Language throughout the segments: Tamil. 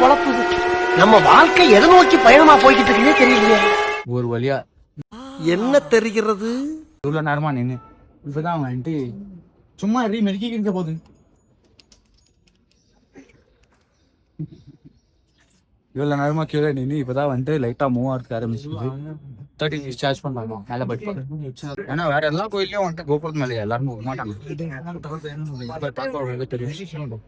பொழப்பு இது? நம்ம வாழ்க்கை எதை நோக்கி பயணமா போய்கிட்டு இருக்குன்னே தெரியலையே. ஒரு வழியா என்ன தெரிகிறது? இவ்வளவு நேரமா நின்று இப்பதான் வந்துட்டு சும்மா ரீ மெடிக்க போகுது. இவ்வளவு நேரமா கீழே நின்று இப்பதான் வந்துட்டு லைட்டா மூவ் ஆகிறதுக்கு ஆரம்பிச்சிருக்கு தேர்ட்டி மினிட்ஸ் சார்ஜ் மேலே போயிட்டு ஏன்னா வேற எல்லா கோயிலையும் வந்துட்டு கோபுரத்து மேலே எல்லாரும் போக மாட்டாங்க. இப்ப பார்க்கறவங்களுக்கு தெரியும்.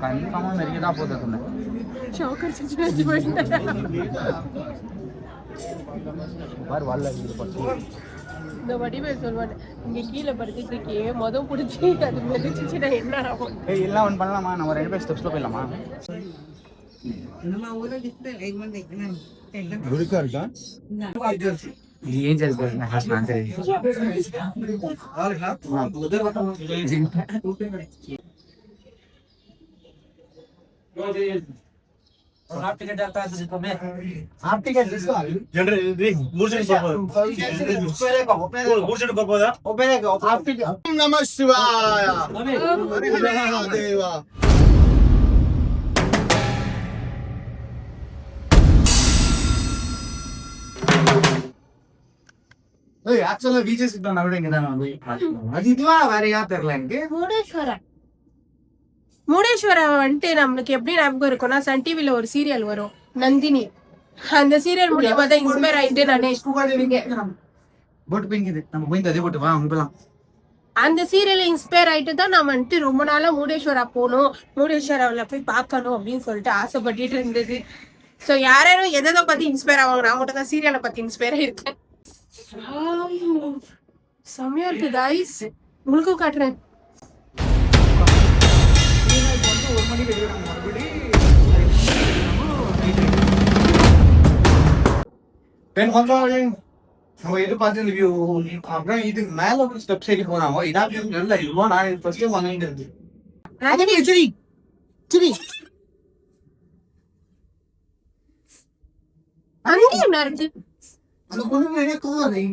கன்ஃபார்மா மெடிக்க தான் போகுது சொன்னேன் பாரு வரல இது இந்த வடிவேல் சொல்வாரு இங்க கீழே படுத்துட்டு மொதல் பிடிச்சி புடிச்சு அது மெதிச்சுச்சுன்னா என்ன ஆகும் ஏய் எல்லாம் ஒன்று பண்ணலாமா நம்ம ரெண்டு பேர் ஸ்டெப்ஸ்ல போயிடலாமா நம்ம இருக்கா இருக்கா ఏం చదువుకోవాలి నమ శివాయ దేవా ஆக்சுவலா கிட்ட நான் விட இங்க தான் வந்து அது இதுவா வேற யா தெரியல எனக்கு? முடேஸ்வரன் முடேஸ்வரன் வந்துட்டு நம்மளுக்கு எப்படி ஞாபகம் இருக்கும்னா சன் டிவில ஒரு சீரியல் வரும். நந்தினி. அந்த சீரியல் மூலியமா தான் இன்ஸ்பயர் ஆயிட்டு நானே போட்டு போய்க்குது நம்ம போய் அதே போட்டு வா அங்க போலாம். அந்த சீரியல்ல இன்ஸ்பயர் ஆயிட்டு தான் நான் வந்துட்டு ரொம்ப நாளா முடேஸ்வரா போகணும் முடேஸ்வராவில் போய் பார்க்கணும் அப்படின்னு சொல்லிட்டு ஆசைப்பட்டுட்டு இருந்தது. ஸோ யாரும் எதை பத்தி இன்ஸ்பயர் ஆவாங்க நான் மட்டும் தான் சீரியலை பத்தி இன்ஸ்பயர் ஆயிருக்கேன். செம்மையா இருக்கு காய்ஸ் உங்களுக்கும் காட்டுறேன். பெண் வந்தாலே நம்ம எது பார்த்து வியூ அப்புறம் இது மேல ஒரு ஸ்டெப்ஸ் ஏறி போனாங்க இதான் நல்ல இதுவா நான் ஃபர்ஸ்ட் வாங்கிட்டு இருந்து சரி. சரி. அங்கே என்ன இருக்கு. அந்த பொண்ணு நிறைய கோவரை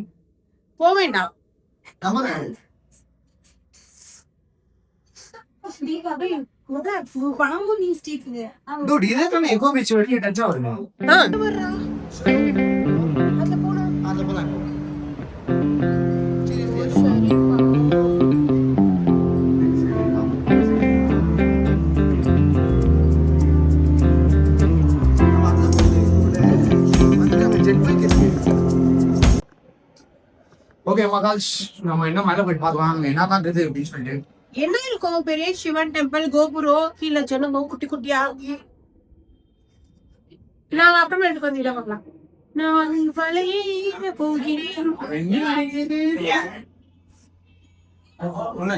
போக வேண்டாம் நம்ம டூட் ஓகே மகாஷ் நம்ம என்ன மேல போயிட்டு பார்க்கலாம். அங்க என்னதான் இருக்குது அப்படின்னு சொல்லிட்டு. என்ன இருக்கும்? பெரிய சிவன் டெம்பிள் கோபுரம் கீழே ஜனங்க குட்டி குட்டியா? நாங்க அப்புறமேட்டுக்கு வந்து இடம் பார்க்கலாம். நான் வலைய போகிறேன். ஒண்ணு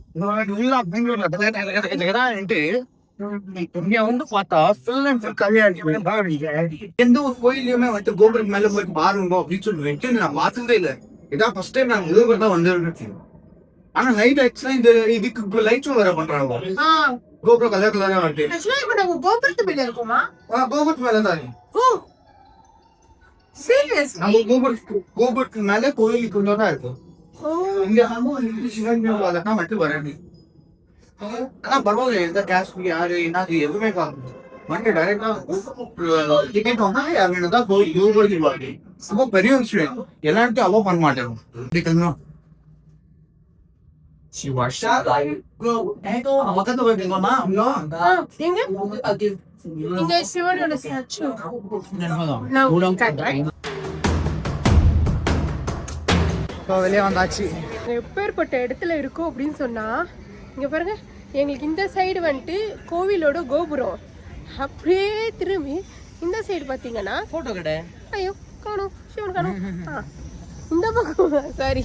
இங்க வந்து பார்த்தா ஃபுல் அண்ட் ஃபுல் கல்யாணம் எந்த ஒரு கோயிலையுமே வந்து கோபுரம் மேல போய் பாருங்க அப்படின்னு சொல்லிட்டு நான் பார்த்ததே இல்ல இதான் ஃபர்ஸ்ட் டைம் நான் தான் வந்து ஆனா லைட் ஆக்சுவலா இந்த இதுக்கு லைட்ஸும் வேற பண்றாங்க கோபுர கலர் கலரா வந்துட்டு இப்ப நம்ம கோபுரத்து மேல இருக்கோமா கோபுரத்து மேல தான் சீரியஸ் நம்ம மேல இருக்கும். வந்து டைரக்டா டிக்கெட் வாங்க யார் வேணும் தான் போய் யூபர்க்கு வாங்க ரொம்ப பெரிய விஷயம். எல்லா இடத்தையும் அலோவ் பண்ண மாட்டேன் இப்படி கிளம்பணும் சிவாஷா பக்கத்து போயிருக்கோமா ஆ, எங்க? இங்க சிவனோட ஸ்டாச்சு நான் காட்டுறேன் வெளியே வந்தாச்சு. எப்பேற்பட்ட இடத்துல இருக்கோம் அப்படின்னு சொன்னா இங்க பாருங்க எங்களுக்கு இந்த சைடு வந்துட்டு கோவிலோட கோபுரம். அப்படியே திரும்பி இந்த சைடு பாத்தீங்கன்னா போட்டோ கடை. ஐயோ காணோம் சிவன் காணோம். ஆ, இந்த பக்கம் சாரி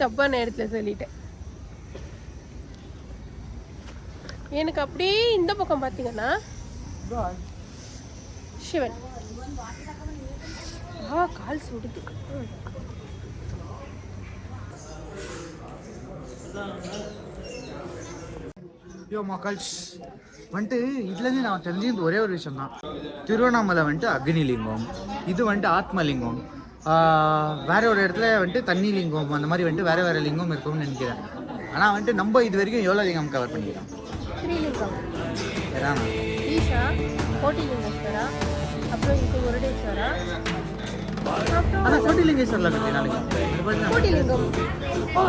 தப்பான இடத்துல சொல்லிட்டேன். எனக்கு அப்படியே இந்த பக்கம் பார்த்தீங்கன்னா சிவன். ஆ கால் சுடுது யோ மக்கள்ஸ் வந்துட்டு இதுலேருந்து நான் தெரிஞ்சது ஒரே ஒரு விஷயம் தான் திருவண்ணாமலை வந்துட்டு அக்னி லிங்கம் இது வந்துட்டு ஆத்மலிங்கம். வேற ஒரு இடத்துல வந்துட்டு தண்ணி லிங்கம் அந்த மாதிரி வந்துட்டு வேற வேற லிங்கம் இருக்கும்னு நினைக்கிறேன். ஆனால் வந்துட்டு நம்ம இது வரைக்கும் எவ்வளோ லிங்கம் கவர் பண்ணிக்கிறோம் ஆனால் கோட்டிலிங்கேஸ்வரில் பற்றி நாளைக்கு கோட்டிலிங்கம் ஓ